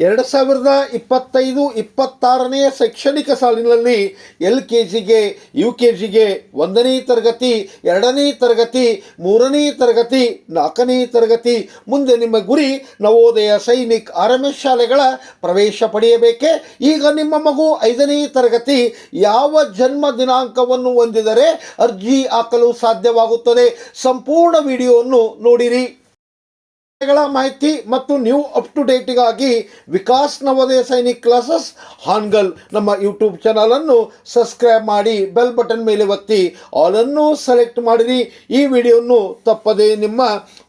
ಎರಡು ಸಾವಿರದ ಇಪ್ಪತ್ತೈದು ಇಪ್ಪತ್ತಾರನೆಯ ಶೈಕ್ಷಣಿಕ ಸಾಲಿನಲ್ಲಿ ಎಲ್ ಕೆ ಜಿಗೆ ಯು ಕೆ ಜಿಗೆ ಒಂದನೇ ತರಗತಿ, ಎರಡನೇ ತರಗತಿ, ಮೂರನೇ ತರಗತಿ, ನಾಲ್ಕನೇ ತರಗತಿ. ಮುಂದೆ ನಿಮ್ಮ ಗುರಿ ನವೋದಯ ಸೈನಿಕ್ ಆರಂಭ ಶಾಲೆಗಳ ಪ್ರವೇಶ ಪಡೆಯಬೇಕೆ? ಈಗ ನಿಮ್ಮ ಮಗು ಐದನೇ ತರಗತಿ ಯಾವ ಜನ್ಮ ದಿನಾಂಕವನ್ನು ಹೊಂದಿದರೆ ಅರ್ಜಿ ಹಾಕಲು ಸಾಧ್ಯವಾಗುತ್ತದೆ? ಸಂಪೂರ್ಣ ವಿಡಿಯೋವನ್ನು ನೋಡಿರಿ. ಗಳ ಮಾಹಿತಿ ಮತ್ತು ನ್ಯೂ ಅಪ್ ಟು ಡೇಟಿಗಾಗಿ ವಿಕಾಸ್ ನವೋದಯ ಸೈನಿಕ್ ಕ್ಲಾಸಸ್ ಹಾನ್ಗಲ್. ನಮ್ಮ ಯೂಟ್ಯೂಬ್ ಚಾನಲನ್ನು ಸಬ್ಸ್ಕ್ರೈಬ್ ಮಾಡಿ ಬೆಲ್ ಬಟನ್ ಮೇಲೆ ಒತ್ತಿ ಆಲನ್ನು ಸೆಲೆಕ್ಟ್ ಮಾಡಿರಿ. ಈ ವಿಡಿಯೋವನ್ನು ತಪ್ಪದೆ ನಿಮ್ಮ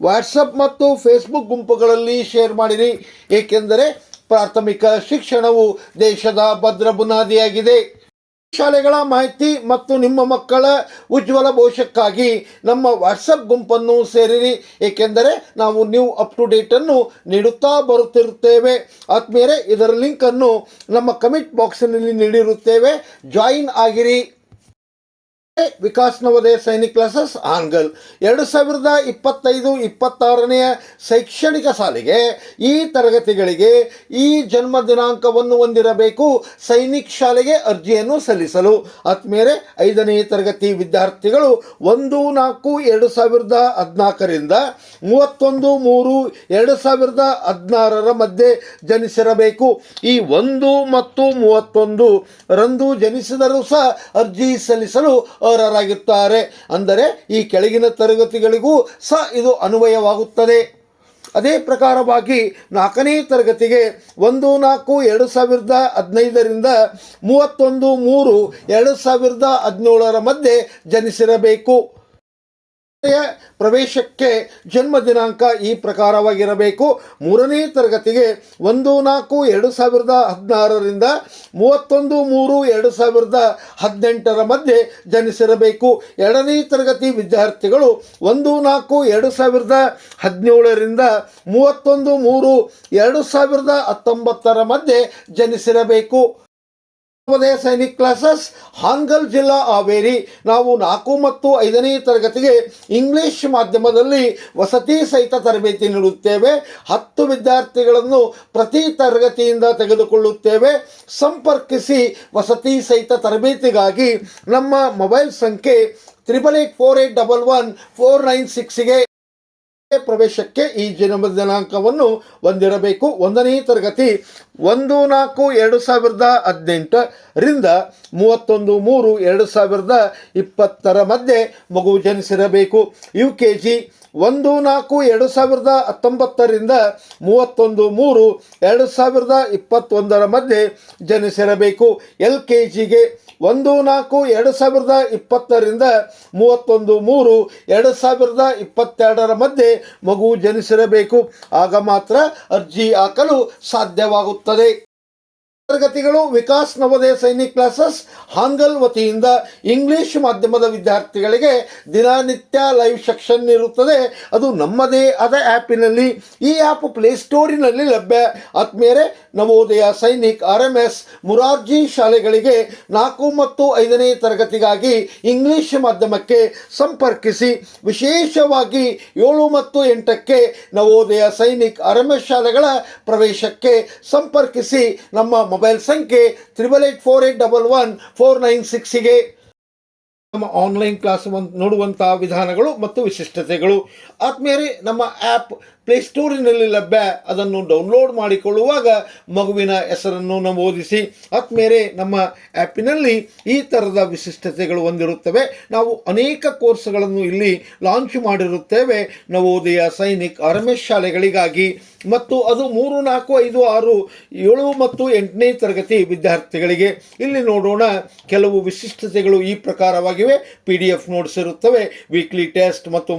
ವಾಟ್ಸಪ್ ಮತ್ತು ಫೇಸ್ಬುಕ್ ಗುಂಪುಗಳಲ್ಲಿ ಶೇರ್ ಮಾಡಿರಿ. ಏಕೆಂದರೆ ಪ್ರಾಥಮಿಕ ಶಿಕ್ಷಣವು ದೇಶದ ಭದ್ರ ಬುನಾದಿಯಾಗಿದೆ. ಶಾಲೆಗಳ ಮಾಹಿತಿ ಮತ್ತು ನಿಮ್ಮ ಮಕ್ಕಳ ಉಜ್ವಲ ಭವಿಷ್ಯಕ್ಕಾಗಿ ನಮ್ಮ ವಾಟ್ಸಪ್ ಗುಂಪನ್ನು ಸೇರಿರಿ. ಏಕೆಂದರೆ ನಾವು ನ್ಯೂ ಅಪ್ ಟು ಡೇಟನ್ನು ನೀಡುತ್ತಾ ಬರುತ್ತಿರುತ್ತೇವೆ. ಆತ್ಮೀಯರೇ, ಇದರ ಲಿಂಕನ್ನು ನಮ್ಮ ಕಮೆಂಟ್ ಬಾಕ್ಸಿನಲ್ಲಿ ನೀಡಿರುತ್ತೇವೆ. ಜಾಯಿನ್ ಆಗಿರಿ. ವಿಕಾಸ್ ನವೋದಯ ಸೈನಿಕ್ ಕ್ಲಾಸಸ್, ಆಂಗಲ್. ಎರಡು ಸಾವಿರದ ಇಪ್ಪತ್ತೈದು ಇಪ್ಪತ್ತಾರನೆಯ ಶೈಕ್ಷಣಿಕ ಸಾಲಿಗೆ ಈ ತರಗತಿಗಳಿಗೆ ಈ ಜನ್ಮ ದಿನಾಂಕವನ್ನು ಹೊಂದಿರಬೇಕು. ಸೈನಿಕ್ ಶಾಲೆಗೆ ಅರ್ಜಿಯನ್ನು ಸಲ್ಲಿಸಲು. ಆದ್ಮೇಲೆ ಐದನೇ ತರಗತಿ ವಿದ್ಯಾರ್ಥಿಗಳು ಒಂದು, ನಾಲ್ಕು, ಎರಡು ಸಾವಿರದ ಹದಿನಾಲ್ಕರಿಂದ ಮೂವತ್ತೊಂದು, ಮೂರು, ಎರಡು ಸಾವಿರದ ಹದಿನಾರರ ಮಧ್ಯೆ ಜನಿಸಿರಬೇಕು. ಈ ಒಂದು ಮತ್ತು ಮೂವತ್ತೊಂದು ರಂದು ಜನಿಸಿದರೂ ಸಹ ಅರ್ಜಿ ಸಲ್ಲಿಸಲು ಅರ್ಹರಾಗಿರುತ್ತಾರೆ ಅಂದರೆ ಈ ಕೆಳಗಿನ ತರಗತಿಗಳಿಗೂ ಸಹ ಇದು ಅನ್ವಯವಾಗುತ್ತದೆ. ಅದೇ ಪ್ರಕಾರವಾಗಿ ನಾಲ್ಕನೇ ತರಗತಿಗೆ ಒಂದು, ನಾಲ್ಕು, ಎರಡು ಸಾವಿರದ ಹದಿನೈದರಿಂದ ಮೂವತ್ತೊಂದು, ಮೂರು, ಎರಡು ಸಾವಿರದ ಹದಿನೇಳರ ಮಧ್ಯೆ ಜನಿಸಿರಬೇಕು. ಪ್ರವೇಶಕ್ಕೆ ಜನ್ಮ ದಿನಾಂಕ ಈ ಪ್ರಕಾರವಾಗಿರಬೇಕು. ಮೂರನೇ ತರಗತಿಗೆ ಒಂದು ನಾಲ್ಕು ಎರಡು ಸಾವಿರದ ಹದಿನಾರರಿಂದ ಮೂವತ್ತೊಂದು ಮೂರು ಎರಡು ಸಾವಿರದ ಹದಿನೆಂಟರ ಮಧ್ಯೆ ಜನಿಸಿರಬೇಕು. ಎರಡನೇ ತರಗತಿ ವಿದ್ಯಾರ್ಥಿಗಳು ಒಂದು ನಾಲ್ಕು ಎರಡು ಸಾವಿರದ ಹದಿನೇಳರಿಂದ ಮೂವತ್ತೊಂದು ಮೂರು ಎರಡು ಸಾವಿರದ ಹತ್ತೊಂಬತ್ತರ ಮಧ್ಯೆ ಜನಿಸಿರಬೇಕು. ನವೋದಯ ಸೈನಿಕ್ ಕ್ಲಾಸಸ್, ಹಾಂಗಲ್ ಜಿಲ್ಲಾ ಹಾವೇರಿ. ನಾವು ನಾಲ್ಕು ಮತ್ತು ಐದನೇ ತರಗತಿಗೆ ಇಂಗ್ಲಿಷ್ ಮಾಧ್ಯಮದಲ್ಲಿ ವಸತಿ ಸಹಿತ ತರಬೇತಿ ನೀಡುತ್ತೇವೆ. ಹತ್ತು ವಿದ್ಯಾರ್ಥಿಗಳನ್ನು ಪ್ರತಿ ತರಗತಿಯಿಂದ ತೆಗೆದುಕೊಳ್ಳುತ್ತೇವೆ. ಸಂಪರ್ಕಿಸಿ ವಸತಿ ಸಹಿತ ತರಬೇತಿಗಾಗಿ ನಮ್ಮ ಮೊಬೈಲ್ ಸಂಖ್ಯೆ triple eight four eight double one four nine ಸಿಕ್ಸ್ಗೆ ಪ್ರವೇಶಕ್ಕೆ ಈ ಜನ್ಮ ದಿನಾಂಕವನ್ನು ಹೊಂದಿರಬೇಕು. ಒಂದನೇ ತರಗತಿ ಒಂದು ನಾಲ್ಕು ಎರಡು ಸಾವಿರದ ಹದಿನೆಂಟರಿಂದ ಮೂವತ್ತೊಂದು ಮೂರು ಎರಡು ಸಾವಿರದ ಇಪ್ಪತ್ತರ ಮಧ್ಯೆ ಮಗು ಜನಿಸಿರಬೇಕು. ಯು ಕೆ ಜಿ ಒಂದು, ನಾಲ್ಕು, ಎರಡು ಸಾವಿರದ ಹತ್ತೊಂಬತ್ತರಿಂದ ಮೂವತ್ತೊಂದು, ಮೂರು, ಎರಡು ಸಾವಿರದ ಇಪ್ಪತ್ತೊಂದರ ಮಧ್ಯೆ ಜನಿಸಿರಬೇಕು. ಎಲ್ ಕೆ ಜಿಗೆ ಒಂದು, ನಾಲ್ಕು, ಎರಡು ಸಾವಿರದ ಇಪ್ಪತ್ತರಿಂದ ಮೂವತ್ತೊಂದು, ಮೂರು, ಎರಡು ಸಾವಿರದ ಇಪ್ಪತ್ತೆರಡರ ಮಧ್ಯೆ ಮಗು ಜನಿಸಿರಬೇಕು. ಆಗ ಮಾತ್ರ ಅರ್ಜಿ ಹಾಕಲು ಸಾಧ್ಯವಾಗುತ್ತದೆ. ತರಗತಿಗಳು, ವಿಕಾಸ್ ನವೋದಯ ಸೈನಿಕ್ ಕ್ಲಾಸಸ್, ಹಾಂಗಲ್ ವತಿಯಿಂದ ಇಂಗ್ಲಿಷ್ ಮಾಧ್ಯಮದ ವಿದ್ಯಾರ್ಥಿಗಳಿಗೆ ದಿನನಿತ್ಯ ಲೈವ್ ಸೆಕ್ಷನ್ ಇರುತ್ತದೆ. ಅದು ನಮ್ಮದೇ ಆದ ಆ್ಯಪಿನಲ್ಲಿ, ಈ ಆ್ಯಪ್ ಪ್ಲೇಸ್ಟೋರಿನಲ್ಲಿ ಲಭ್ಯ. ಆದ್ಮೇಲೆ Navodaya Sainik R M S Morarji ಶಾಲೆಗಳಿಗೆ ನಾಲ್ಕು ಮತ್ತು ಐದನೇ ತರಗತಿಗಾಗಿ ಇಂಗ್ಲಿಷ್ ಮಾಧ್ಯಮಕ್ಕೆ ಸಂಪರ್ಕಿಸಿ. ವಿಶೇಷವಾಗಿ ಏಳು ಮತ್ತು ಎಂಟಕ್ಕೆ Navodaya Sainik R M S ಶಾಲೆಗಳ ಪ್ರವೇಶಕ್ಕೆ ಸಂಪರ್ಕಿಸಿ. ನಮ್ಮ ಮೊಬೈಲ್ ಸಂಖ್ಯೆ triple eight four eight double one four nine ಸಿಕ್ಸಿಗೆ ನಮ್ಮ ಆನ್ಲೈನ್ ಕ್ಲಾಸ್ ನೋಡುವಂಥ ವಿಧಾನಗಳು ಮತ್ತು ವಿಶಿಷ್ಟತೆಗಳು. ಆತ್ಮೀಯರೇ, ನಮ್ಮ ಆ್ಯಪ್ ಪ್ಲೇಸ್ಟೋರಿನಲ್ಲಿ ಲಭ್ಯ ಅದನ್ನು ಡೌನ್ಲೋಡ್ ಮಾಡಿಕೊಳ್ಳುವಾಗ ಮಗುವಿನ ಹೆಸರನ್ನು ನಮೂದಿಸಿ ಆದ್ಮೇಲೆ ನಮ್ಮ ಆ್ಯಪಿನಲ್ಲಿ ಈ ಥರದ ವಿಶಿಷ್ಟತೆಗಳು ಹೊಂದಿರುತ್ತವೆ ನಾವು ಅನೇಕ ಕೋರ್ಸ್ಗಳನ್ನು ಇಲ್ಲಿ ಲಾಂಚ್ ಮಾಡಿರುತ್ತೇವೆ. ನವೋದಯ, ಸೈನಿಕ್ ಆರ್ ಎಸ್ ಶಾಲೆಗಳಿಗಾಗಿ ಮತ್ತು ಅದು ಮೂರು, ನಾಲ್ಕು, ಐದು, ಆರು, ಏಳು ಮತ್ತು ಎಂಟನೇ ತರಗತಿ ವಿದ್ಯಾರ್ಥಿಗಳಿಗೆ. ಇಲ್ಲಿ ನೋಡೋಣ ಕೆಲವು ವಿಶಿಷ್ಟತೆಗಳು ಈ ಪ್ರಕಾರವಾಗಿವೆ. ಪಿ ಡಿ ಎಫ್ ನೋಟ್ಸ್ ಇರುತ್ತವೆ. ವೀಕ್ಲಿ ಟೆಸ್ಟ್ ಮತ್ತು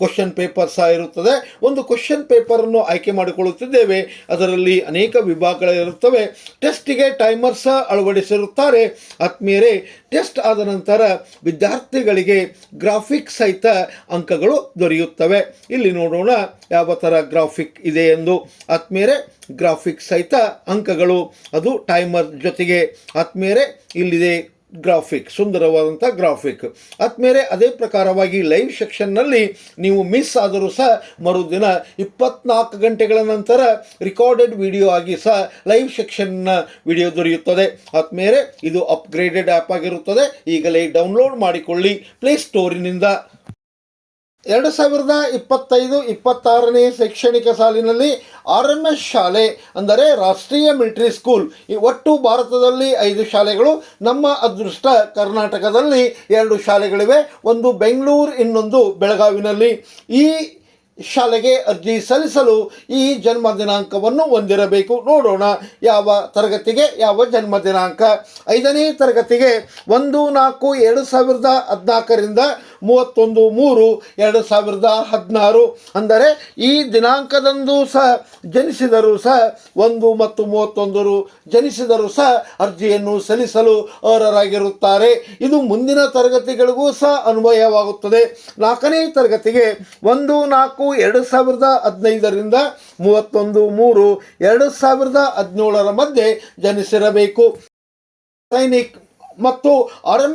ಕ್ವಶನ್ ಪೇಪರ್ ಸಹ ಇರುತ್ತದೆ. ಒಂದು ಪೇಪರನ್ನು ಆಯ್ಕೆ ಮಾಡಿಕೊಳ್ಳುತ್ತಿದ್ದೇವೆ. ಅದರಲ್ಲಿ ಅನೇಕ ವಿಭಾಗಗಳಿರುತ್ತವೆ. ಟೆಸ್ಟಿಗೆ ಟೈಮರ್ ಸಹ ಅಳವಡಿಸಿರುತ್ತಾರೆ. ಆತ್ಮೀಯರೇ, ಟೆಸ್ಟ್ ಆದ ನಂತರ ವಿದ್ಯಾರ್ಥಿಗಳಿಗೆ ಗ್ರಾಫಿಕ್ ಸಹಿತ ಅಂಕಗಳು ದೊರೆಯುತ್ತವೆ. ಇಲ್ಲಿ ನೋಡೋಣ ಯಾವ ಥರ ಗ್ರಾಫಿಕ್ ಇದೆ ಎಂದು. ಆತ್ಮೀಯರೇ, ಗ್ರಾಫಿಕ್ ಸಹಿತ ಅಂಕಗಳು. ಅದು ಟೈಮರ್ ಜೊತೆಗೆ. ಆತ್ಮೀಯರೇ, ಇಲ್ಲಿದೆ ಗ್ರಾಫಿಕ್ ಸುಂದರವಾದಂಥ ಗ್ರಾಫಿಕ್. ಆದ್ಮೇಲೆ ಅದೇ ಪ್ರಕಾರವಾಗಿ ಲೈವ್ ಸೆಕ್ಷನ್ನಲ್ಲಿ ನೀವು ಮಿಸ್ ಆದರೂ ಸಹ ಮರುದಿನ ಇಪ್ಪತ್ನಾಲ್ಕು ಗಂಟೆಗಳ ನಂತರ ರಿಕಾರ್ಡೆಡ್ ವಿಡಿಯೋ ಆಗಿ ಸಹ ಲೈವ್ ಸೆಕ್ಷನ್ನ ವಿಡಿಯೋ ದೊರೆಯುತ್ತದೆ. ಆದ್ಮೇಲೆ ಇದು ಅಪ್ಗ್ರೇಡೆಡ್ ಆ್ಯಪ್ ಆಗಿರುತ್ತದೆ. ಈಗಲೇ ಡೌನ್ಲೋಡ್ ಮಾಡಿಕೊಳ್ಳಿ ಪ್ಲೇಸ್ಟೋರಿನಿಂದ ಎರಡು ಸಾವಿರದ ಇಪ್ಪತ್ತೈದು ಇಪ್ಪತ್ತಾರನೇ ಶೈಕ್ಷಣಿಕ ಸಾಲಿನಲ್ಲಿ ಆರ್ ಎಂ ಎಸ್ ಶಾಲೆ, ಅಂದರೆ ರಾಷ್ಟ್ರೀಯ ಮಿಲಿಟರಿ ಸ್ಕೂಲ್. ಈ ಒಟ್ಟು ಭಾರತದಲ್ಲಿ ಐದು ಶಾಲೆಗಳು. ನಮ್ಮ ಅದೃಷ್ಟ ಕರ್ನಾಟಕದಲ್ಲಿ ಎರಡು ಶಾಲೆಗಳಿವೆ. ಒಂದು ಬೆಂಗಳೂರು, ಇನ್ನೊಂದು ಬೆಳಗಾವಿನಲ್ಲಿ. ಈ ಶಾಲೆಗೆ ಅರ್ಜಿ ಸಲ್ಲಿಸಲು ಈ ಜನ್ಮ ದಿನಾಂಕವನ್ನು ಹೊಂದಿರಬೇಕು. ನೋಡೋಣ ಯಾವ ತರಗತಿಗೆ ಯಾವ ಜನ್ಮ ದಿನಾಂಕ. ಐದನೇ ತರಗತಿಗೆ ಒಂದು, ನಾಲ್ಕು, ಎರಡು ಸಾವಿರದ ಹದಿನಾಲ್ಕರಿಂದ ಮೂವತ್ತೊಂದು, ಮೂರು, ಎರಡು ಸಾವಿರದ ಹದಿನಾರು. ಅಂದರೆ ಈ ದಿನಾಂಕದಂದು ಸಹ ಜನಿಸಿದರೂ ಸಹ ಒಂದು ಮತ್ತು ಮೂವತ್ತೊಂದರು ಜನಿಸಿದರೂ ಸಹ ಅರ್ಜಿಯನ್ನು ಸಲ್ಲಿಸಲು ಅರ್ಹರಾಗಿರುತ್ತಾರೆ. ಇದು ಮುಂದಿನ ತರಗತಿಗಳಿಗೂ ಸಹ ಅನ್ವಯವಾಗುತ್ತದೆ. ನಾಲ್ಕನೇ ತರಗತಿಗೆ ಒಂದು, ನಾಲ್ಕು ಎರಡು ಸಾವಿರದ ಹದಿನೈದರಿಂದ ಮೂವತ್ತೊಂದು ಮೂರು ಎರಡು ಸಾವಿರದ ಹದಿನೇಳರ ಮಧ್ಯೆ ಜನಿಸಿರಬೇಕು. ಸೈನಿಕ್ ಮತ್ತು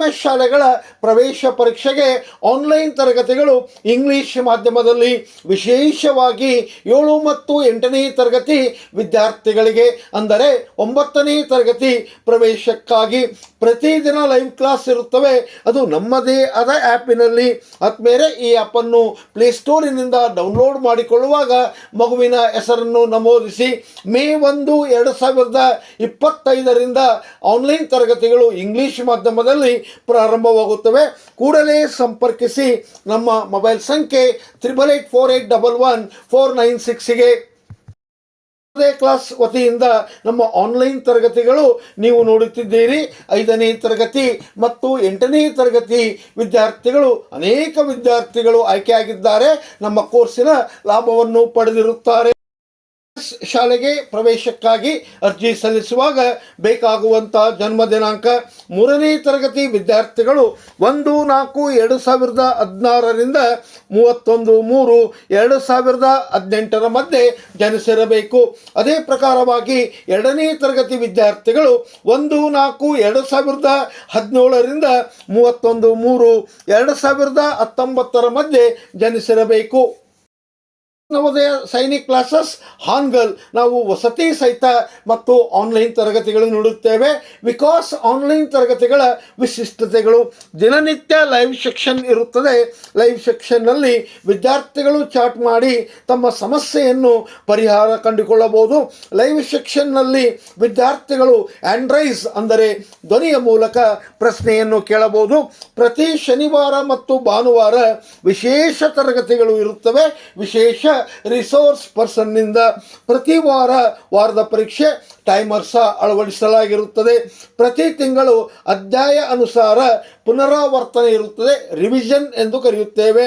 ಎಸ್ ಶಾಲೆಗಳ ಪ್ರವೇಶ ಪರೀಕ್ಷೆಗೆ ಆನ್ಲೈನ್ ತರಗತಿಗಳು ಇಂಗ್ಲಿಷ್ ಮಾಧ್ಯಮದಲ್ಲಿ ವಿಶೇಷವಾಗಿ ಏಳು ಮತ್ತು ಎಂಟನೇ ತರಗತಿ ವಿದ್ಯಾರ್ಥಿಗಳಿಗೆ, ಅಂದರೆ ಒಂಬತ್ತನೇ ತರಗತಿ ಪ್ರವೇಶಕ್ಕಾಗಿ ಪ್ರತಿದಿನ ಲೈವ್ ಕ್ಲಾಸ್ ಇರುತ್ತವೆ. ಅದು ನಮ್ಮದೇ ಆದ ಆ್ಯಪಿನಲ್ಲಿ ಆದ್ಮೇಲೆ ಈ ಆ್ಯಪನ್ನು ಪ್ಲೇಸ್ಟೋರಿನಿಂದ ಡೌನ್ಲೋಡ್ ಮಾಡಿಕೊಳ್ಳುವಾಗ ಮಗುವಿನ ಹೆಸರನ್ನು ನಮೂದಿಸಿ. ಮೇ ಒಂದು ಎರಡು ಸಾವಿರದ ಇಪ್ಪತ್ತೈದರಿಂದ ಆನ್ಲೈನ್ ತರಗತಿಗಳು ಇಂಗ್ಲೀಷ್ ಮಾಧ್ಯಮದಲ್ಲಿ ಪ್ರಾರಂಭವಾಗುತ್ತವೆ. ಕೂಡಲೇ ಸಂಪರ್ಕಿಸಿ ನಮ್ಮ ಮೊಬೈಲ್ ಸಂಖ್ಯೆ triple eight four eight double one four nine ಸಿಕ್ಸಿಗೆ class ವತಿಯಿಂದ ನಮ್ಮ ಆನ್ಲೈನ್ ತರಗತಿಗಳು ನೀವು ನೋಡುತ್ತಿದ್ದೀರಿ. ಐದನೇ ತರಗತಿ ಮತ್ತು ಎಂಟನೇ ತರಗತಿ ವಿದ್ಯಾರ್ಥಿಗಳು, ಅನೇಕ ವಿದ್ಯಾರ್ಥಿಗಳು ಆಯ್ಕೆಯಾಗಿದ್ದಾರೆ. ನಮ್ಮ ಕೋರ್ಸಿನ ಲಾಭವನ್ನು ಪಡೆದಿರುತ್ತಾರೆ. ಶಾಲೆಗೆ ಪ್ರವೇಶಕ್ಕಾಗಿ ಅರ್ಜಿ ಸಲ್ಲಿಸುವಾಗ ಬೇಕಾಗುವಂಥ ಜನ್ಮ ದಿನಾಂಕ, ಮೂರನೇ ತರಗತಿ ವಿದ್ಯಾರ್ಥಿಗಳು ಒಂದು, ನಾಲ್ಕು, ಎರಡು ಸಾವಿರದ ಹದಿನಾರರಿಂದ ಮೂವತ್ತೊಂದು, ಮೂರು, ಎರಡು ಸಾವಿರದ ಹದಿನೆಂಟರ ಮಧ್ಯೆ ಜನಿಸಿರಬೇಕು. ಅದೇ ಪ್ರಕಾರವಾಗಿ ಎರಡನೇ ತರಗತಿ ವಿದ್ಯಾರ್ಥಿಗಳು ಒಂದು, ನಾಲ್ಕು, ಎರಡು ಸಾವಿರದ ಹದಿನೇಳರಿಂದ ಮೂವತ್ತೊಂದು, ಮೂರು, ಎರಡು ಸಾವಿರದ ಹತ್ತೊಂಬತ್ತರ ಮಧ್ಯೆ ಜನಿಸಿರಬೇಕು. ನವೋದಯ ಸೈನಿಕ್ ಕ್ಲಾಸಸ್ ಹಾನ್ಗಲ್. ನಾವು ವಸತಿ ಸಹಿತ ಮತ್ತು ಆನ್ಲೈನ್ ತರಗತಿಗಳು ನೀಡುತ್ತೇವೆ. ಬಿಕಾಸ್ ಆನ್ಲೈನ್ ತರಗತಿಗಳ ವಿಶಿಷ್ಟತೆಗಳು. ದಿನನಿತ್ಯ ಲೈವ್ ಸೆಕ್ಷನ್ ಇರುತ್ತದೆ. ಲೈವ್ ಸೆಕ್ಷನ್ನಲ್ಲಿ ವಿದ್ಯಾರ್ಥಿಗಳು ಚಾಟ್ ಮಾಡಿ ತಮ್ಮ ಸಮಸ್ಯೆಯನ್ನು ಪರಿಹಾರ ಕಂಡುಕೊಳ್ಳಬಹುದು. ಲೈವ್ ಸೆಕ್ಷನ್ನಲ್ಲಿ ವಿದ್ಯಾರ್ಥಿಗಳು ಆ್ಯಂಡ್ರೈಸ್ ಅಂದರೆ ಧ್ವನಿಯ ಮೂಲಕ ಪ್ರಶ್ನೆಯನ್ನು ಕೇಳಬಹುದು. ಪ್ರತಿ ಶನಿವಾರ ಮತ್ತು ಭಾನುವಾರ ವಿಶೇಷ ತರಗತಿಗಳು ಇರುತ್ತವೆ. ವಿಶೇಷ ರಿಸೋರ್ಸ್ ಪರ್ಸನ್ನಿಂದ ಪ್ರತಿ ವಾರ ವಾರದ ಪರೀಕ್ಷೆ ಟೈಮರ್ ಸಹ ಅಳವಡಿಸಲಾಗಿರುತ್ತದೆ. ಪ್ರತಿ ತಿಂಗಳು ಅಧ್ಯಾಯ ಅನುಸಾರ ಪುನರಾವರ್ತನೆ ಇರುತ್ತದೆ. ರಿವಿಷನ್ ಎಂದು ಕರೆಯುತ್ತೇವೆ.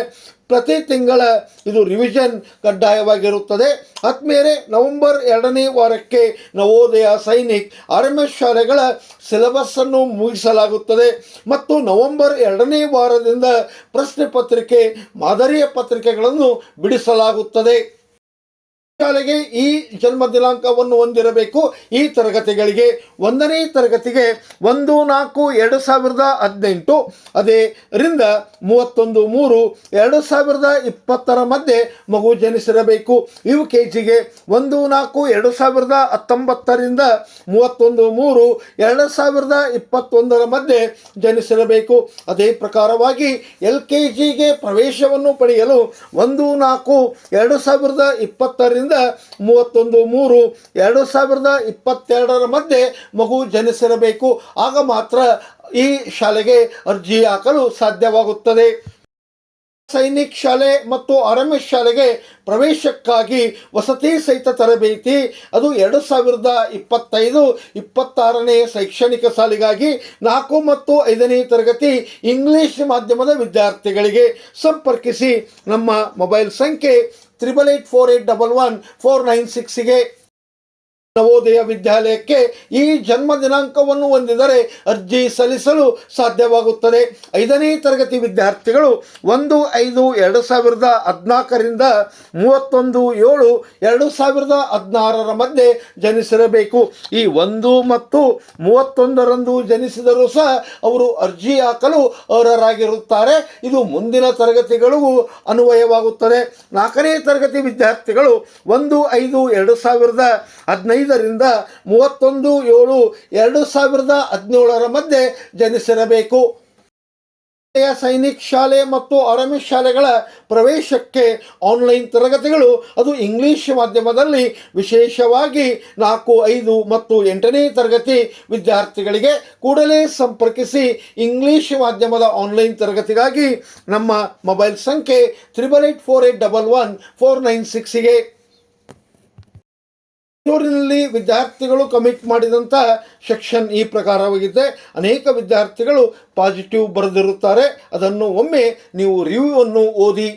ಪ್ರತಿ ತಿಂಗಳ ಇದು ರಿವಿಷನ್ ಕಡ್ಡಾಯವಾಗಿರುತ್ತದೆ. ಆದ್ಮೇಲೆ ನವೆಂಬರ್ ಎರಡನೇ ವಾರಕ್ಕೆ Navodaya Sainik R M S ಶಾಲೆಗಳ ಸಿಲೆಬಸ್ಸನ್ನು ಮುಗಿಸಲಾಗುತ್ತದೆ. ಮತ್ತು ನವೆಂಬರ್ ಎರಡನೇ ವಾರದಿಂದ ಪ್ರಶ್ನೆ ಪತ್ರಿಕೆ ಮಾದರಿಯ ಪತ್ರಿಕೆಗಳನ್ನು ಬಿಡಿಸಲಾಗುತ್ತದೆ. ಶಾಲೆಗೆ ಈ ಜನ್ಮ ದಿನಾಂಕವನ್ನು ಹೊಂದಿರಬೇಕು. ಈ ತರಗತಿಗಳಿಗೆ ಒಂದನೇ ತರಗತಿಗೆ ಒಂದು ನಾಲ್ಕು ಎರಡು ಸಾವಿರದ ಹದಿನೆಂಟು, ಅದೇ ರಿಂದ ಮೂವತ್ತೊಂದು ಮೂರು ಎರಡು ಸಾವಿರದ ಇಪ್ಪತ್ತರ ಮಧ್ಯೆ ಮಗು ಜನಿಸಿರಬೇಕು. ಯು ಕೆ ಜಿಗೆ ಒಂದು ನಾಲ್ಕು ಎರಡು ಸಾವಿರದ ಹತ್ತೊಂಬತ್ತರಿಂದ ಮೂವತ್ತೊಂದು ಮೂರು ಎರಡು ಸಾವಿರದ ಇಪ್ಪತ್ತೊಂದರ ಮಧ್ಯೆ ಜನಿಸಿರಬೇಕು. ಅದೇ ಪ್ರಕಾರವಾಗಿ ಎಲ್ ಕೆ ಜಿಗೆ ಪ್ರವೇಶವನ್ನು ಪಡೆಯಲು ಒಂದು ನಾಲ್ಕು ಎರಡು ಸಾವಿರದ ಇಪ್ಪತ್ತರಿಂದ ಮೂವತ್ತೊಂದು, ಮೂರು, ಎರಡು ಸಾವಿರದ ಇಪ್ಪತ್ತೆರಡರ ಮಧ್ಯೆ ಮಗು ಜನಿಸಿರಬೇಕು. ಆಗ ಮಾತ್ರ ಈ ಶಾಲೆಗೆ ಅರ್ಜಿ ಹಾಕಲು ಸಾಧ್ಯವಾಗುತ್ತದೆ. ಸೈನಿಕ್ ಶಾಲೆ ಮತ್ತು ಆರ್ಎಂಎಸ್ ಶಾಲೆಗೆ ಪ್ರವೇಶಕ್ಕಾಗಿ ವಸತಿ ಸಹಿತ ತರಬೇತಿ. ಅದು ಎರಡು ಸಾವಿರದ ಇಪ್ಪತ್ತೈದು, ಇಪ್ಪತ್ತಾರನೇ ಶೈಕ್ಷಣಿಕ ಸಾಲಿಗಾಗಿ ನಾಲ್ಕು ಮತ್ತು ಐದನೇ ತರಗತಿ ಇಂಗ್ಲಿಷ್ ಮಾಧ್ಯಮದ ವಿದ್ಯಾರ್ಥಿಗಳಿಗೆ ಸಂಪರ್ಕಿಸಿ ನಮ್ಮ ಮೊಬೈಲ್ ಸಂಖ್ಯೆ triple eight four eight double one four nine ಸಿಕ್ಸಿಗೆ Navodaya ವಿದ್ಯಾಲಯಕ್ಕೆ ಈ ಜನ್ಮ ದಿನಾಂಕವನ್ನು ಹೊಂದಿದರೆ ಅರ್ಜಿ ಸಲ್ಲಿಸಲು ಸಾಧ್ಯವಾಗುತ್ತದೆ. ಐದನೇ ತರಗತಿ ವಿದ್ಯಾರ್ಥಿಗಳು ಒಂದು ಐದು ಎರಡು ಸಾವಿರದ ಹದಿನಾಲ್ಕರಿಂದ ಮೂವತ್ತೊಂದು ಏಳು ಎರಡು ಸಾವಿರದ ಹದಿನಾರರ ಮಧ್ಯೆ ಜನಿಸಿರಬೇಕು. ಈ ಒಂದು ಮತ್ತು ಮೂವತ್ತೊಂದರಂದು ಜನಿಸಿದರೂ ಸಹ ಅವರು ಅರ್ಜಿ ಹಾಕಲು ಅರ್ಹರಾಗಿರುತ್ತಾರೆ. ಇದು ಮುಂದಿನ ತರಗತಿಗಳಿಗೂ ಅನ್ವಯವಾಗುತ್ತದೆ. ನಾಲ್ಕನೇ ತರಗತಿ ವಿದ್ಯಾರ್ಥಿಗಳು ಒಂದು ಐದು ಎರಡು ಸಾವಿರದ ಹದಿನೈದರಿಂದ ಮೂವತ್ತೊಂದು, ಏಳು, ಎರಡು ಸಾವಿರದ ಹದಿನೇಳರ ಮಧ್ಯೆ ಜನಿಸಿರಬೇಕು. ಸೈನಿಕ್ ಶಾಲೆ ಮತ್ತು ಆರ್ಮಿ ಶಾಲೆಗಳ ಪ್ರವೇಶಕ್ಕೆ ಆನ್ಲೈನ್ ತರಗತಿಗಳು, ಅದು ಇಂಗ್ಲಿಷ್ ಮಾಧ್ಯಮದಲ್ಲಿ ವಿಶೇಷವಾಗಿ ನಾಲ್ಕು, ಐದು ಮತ್ತು ಎಂಟನೇ ತರಗತಿ ವಿದ್ಯಾರ್ಥಿಗಳಿಗೆ ಕೂಡಲೇ ಸಂಪರ್ಕಿಸಿ ಇಂಗ್ಲಿಷ್ ಮಾಧ್ಯಮದ ಆನ್ಲೈನ್ ತರಗತಿಗಾಗಿ ನಮ್ಮ ಮೊಬೈಲ್ ಸಂಖ್ಯೆ triple eight four eight double one four nine ಸಿಕ್ಸಿಗೆ ಬೆಂಗಳೂರಿನಲ್ಲಿ ವಿದ್ಯಾರ್ಥಿಗಳು ಕಮಿಟ್ ಮಾಡಿದಂಥ ಸೆಕ್ಷನ್ ಈ ಪ್ರಕಾರವಾಗಿದೆ. ಅನೇಕ ವಿದ್ಯಾರ್ಥಿಗಳು ಪಾಸಿಟಿವ್ ಬರೆದಿರುತ್ತಾರೆ. ಅದನ್ನು ಒಮ್ಮೆ ನೀವು ರಿವ್ಯೂ ಅನ್ನು ಓದಿ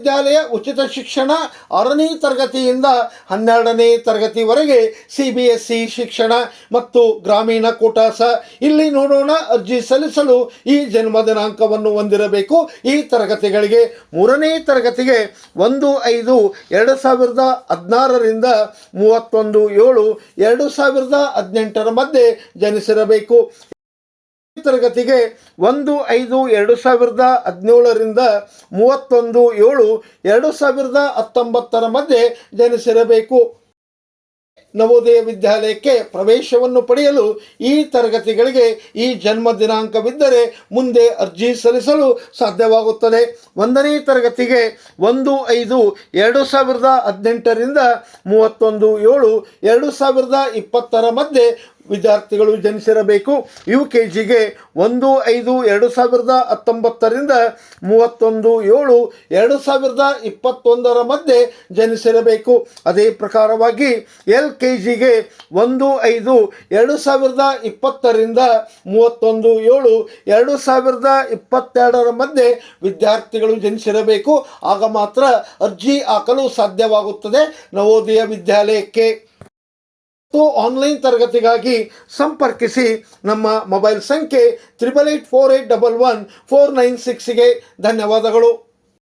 ವಿದ್ಯಾಲಯ ಉಚಿತ ಶಿಕ್ಷಣ ಆರನೇ ತರಗತಿಯಿಂದ ಹನ್ನೆರಡನೇ ತರಗತಿವರೆಗೆ ಸಿ ಬಿ ಎಸ್ ಸಿ ಶಿಕ್ಷಣ ಮತ್ತು ಗ್ರಾಮೀಣ ಕೂಟಾಸ ಇಲ್ಲಿ ನೋಡೋಣ ಅರ್ಜಿ ಸಲ್ಲಿಸಲು ಈ ಜನ್ಮ ದಿನಾಂಕವನ್ನು ಹೊಂದಿರಬೇಕು. ಈ ತರಗತಿಗಳಿಗೆ ಮೂರನೇ ತರಗತಿಗೆ ಒಂದು ಐದು ಎರಡು ಸಾವಿರದ ಹದಿನಾರರಿಂದ ಮೂವತ್ತೊಂದು ಏಳು ಎರಡು ಸಾವಿರದ ಹದಿನೆಂಟರ ಮಧ್ಯೆ ಜನಿಸಿರಬೇಕು. ತರಗತಿಗೆ ಒಂದು, ಐದು, ಎರಡು ಸಾವಿರದ ಹದಿನೇಳರಿಂದ ಮೂವತ್ತೊಂದು, ಏಳು, ಎರಡು ಸಾವಿರದ ಹತ್ತೊಂಬತ್ತರ ಮಧ್ಯೆ ಜನಿಸಿರಬೇಕು. ನವೋದಯ ವಿದ್ಯಾಲಯಕ್ಕೆ ಪ್ರವೇಶವನ್ನು ಪಡೆಯಲು ಈ ತರಗತಿಗಳಿಗೆ ಈ ಜನ್ಮ ದಿನಾಂಕವಿದ್ದರೆ ಮುಂದೆ ಅರ್ಜಿ ಸಲ್ಲಿಸಲು ಸಾಧ್ಯವಾಗುತ್ತದೆ. ಒಂದನೇ ತರಗತಿಗೆ ಒಂದು, ಐದು, ಎರಡು ಸಾವಿರದ ಹದಿನೆಂಟರಿಂದ ಮೂವತ್ತೊಂದು, ಏಳು, ಎರಡು ಸಾವಿರದ ಇಪ್ಪತ್ತರ ಮಧ್ಯೆ ವಿದ್ಯಾರ್ಥಿಗಳು ಜನಿಸಿರಬೇಕು. ಯು ಕೆ ಜಿಗೆ ಒಂದು, ಐದು, ಎರಡು ಸಾವಿರದ ಹತ್ತೊಂಬತ್ತರಿಂದ ಮೂವತ್ತೊಂದು, ಏಳು, ಎರಡು ಸಾವಿರದ ಇಪ್ಪತ್ತೊಂದರ ಮಧ್ಯೆ ಜನಿಸಿರಬೇಕು. ಅದೇ ಪ್ರಕಾರವಾಗಿ ಎಲ್ ಕೆ ಜಿಗೆ ಒಂದು, ಐದು, ಎರಡು ಸಾವಿರದ ಇಪ್ಪತ್ತರಿಂದ ಮೂವತ್ತೊಂದು, ಏಳು, ಎರಡು ಸಾವಿರದ ಇಪ್ಪತ್ತೆರಡರ ಮಧ್ಯೆ ವಿದ್ಯಾರ್ಥಿಗಳು ಜನಿಸಿರಬೇಕು. ಆಗ ಮಾತ್ರ ಅರ್ಜಿ ಹಾಕಲು ಸಾಧ್ಯವಾಗುತ್ತದೆ. ನವೋದಯ ವಿದ್ಯಾಲಯಕ್ಕೆ ಮತ್ತು ಆನ್ಲೈನ್ ತರಗತಿಗಾಗಿ ಸಂಪರ್ಕಿಸಿ ನಮ್ಮ ಮೊಬೈಲ್ ಸಂಖ್ಯೆ triple eight four eight double one four nine ಸಿಕ್ಸ್ಗೆ ಧನ್ಯವಾದಗಳು.